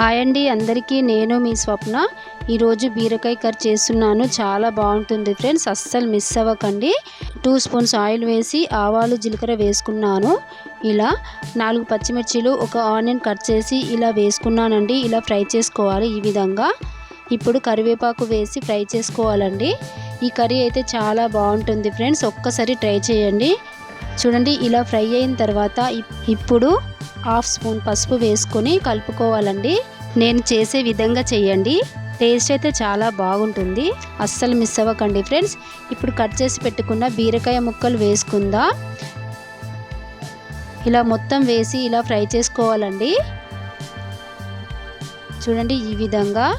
Hi అండి అందరికీ నేను మీ స్వప్న. ఈరోజు బీరకాయ కర్రీ చేస్తున్నాను. చాలా బాగుంటుంది ఫ్రెండ్స్ అస్సలు మిస్ అవ్వకండి. టూ స్పూన్స్ ఆయిల్ వేసి ఆవాలు జీలకర్ర వేసుకున్నాను. ఇలా నాలుగు పచ్చిమిర్చిలు ఒక ఆనియన్ కట్ చేసి ఇలా వేసుకున్నానండి. ఇలా ఫ్రై చేసుకోవాలి ఈ విధంగా. ఇప్పుడు కరివేపాకు వేసి ఫ్రై చేసుకోవాలండి. ఈ కర్రీ అయితే చాలా బాగుంటుంది ఫ్రెండ్స్ ఒక్కసారి ట్రై చేయండి. చూడండి ఇలా ఫ్రై అయిన తర్వాత ఇప్పుడు హాఫ్ స్పూన్ పసుపు వేసుకొని కలుపుకోవాలండి. నేను చేసే విధంగా చేయండి. టేస్ట్ అయితే చాలా బాగుంటుంది. అస్సలు మిస్ అవ్వకండి ఫ్రెండ్స్. ఇప్పుడు కట్ చేసి పెట్టుకున్న బీరకాయ ముక్కలు వేసుకుందా. ఇలా మొత్తం వేసి ఇలా ఫ్రై చేసుకోవాలండి. చూడండి ఈ విధంగా.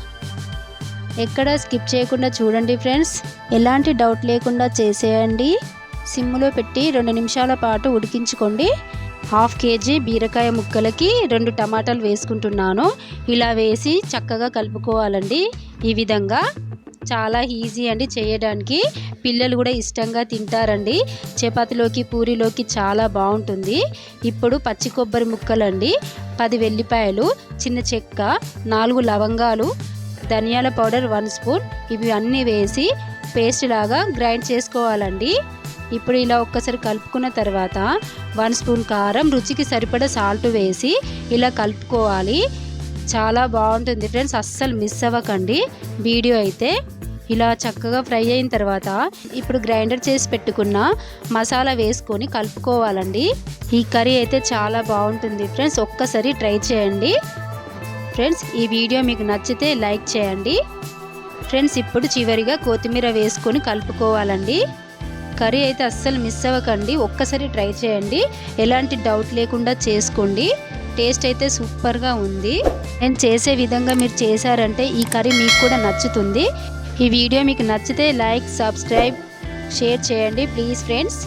ఎక్కడ స్కిప్ చేయకుండా చూడండి ఫ్రెండ్స్. ఎలాంటి డౌట్ లేకుండా చేసేయండి. సిమ్లో పెట్టి రెండు నిమిషాల పాటు ఉడికించుకోండి. హాఫ్ కేజీ బీరకాయ ముక్కలకి రెండు టమాటాలు వేసుకుంటున్నాను. ఇలా వేసి చక్కగా కలుపుకోవాలండి. ఈ విధంగా చాలా ఈజీ అండి చేయడానికి. పిల్లలు కూడా ఇష్టంగా తింటారండి. చపాతీలోకి పూరిలోకి చాలా బాగుంటుంది. ఇప్పుడు పచ్చి కొబ్బరి ముక్కలండి. పది వెల్లిపాయలు చిన్న చెక్క నాలుగు లవంగాలు ధనియాల పౌడర్ వన్ స్పూన్. ఇవి అన్నీ వేసి పేస్ట్ లాగా గ్రైండ్ చేసుకోవాలండి. ఇప్పుడు ఇలా ఒక్కసారి కలుపుకున్న తర్వాత వన్ స్పూన్ కారం రుచికి సరిపడ సాల్ట్ వేసి ఇలా కలుపుకోవాలి. చాలా బాగుంటుంది ఫ్రెండ్స్ అస్సలు మిస్ అవ్వకండి. వీడియో అయితే ఇలా చక్కగా ఫ్రై అయిన తర్వాత ఇప్పుడు గ్రైండర్ చేసి పెట్టుకున్న మసాలా వేసుకొని కలుపుకోవాలండి. ఈ కర్రీ అయితే చాలా బాగుంటుంది ఫ్రెండ్స్ ఒక్కసారి ట్రై చేయండి. ఫ్రెండ్స్ ఈ వీడియో మీకు నచ్చితే లైక్ చేయండి. ఫ్రెండ్స్ ఇప్పుడు చివరిగా కొత్తిమీర వేసుకొని కలుపుకోవాలండి. కర్రీ అయితే అస్సలు మిస్ అవ్వకండి. ఒక్కసారి ట్రై చేయండి. ఎలాంటి డౌట్ లేకుండా చేసుకోండి. టేస్ట్ అయితే సూపర్గా ఉంది. నేను చేసే విధంగా మీరు చేశారంటే ఈ కర్రీ మీకు కూడా నచ్చుతుంది. ఈ వీడియో మీకు నచ్చితే లైక్ సబ్స్క్రైబ్ షేర్ చేయండి. Please friends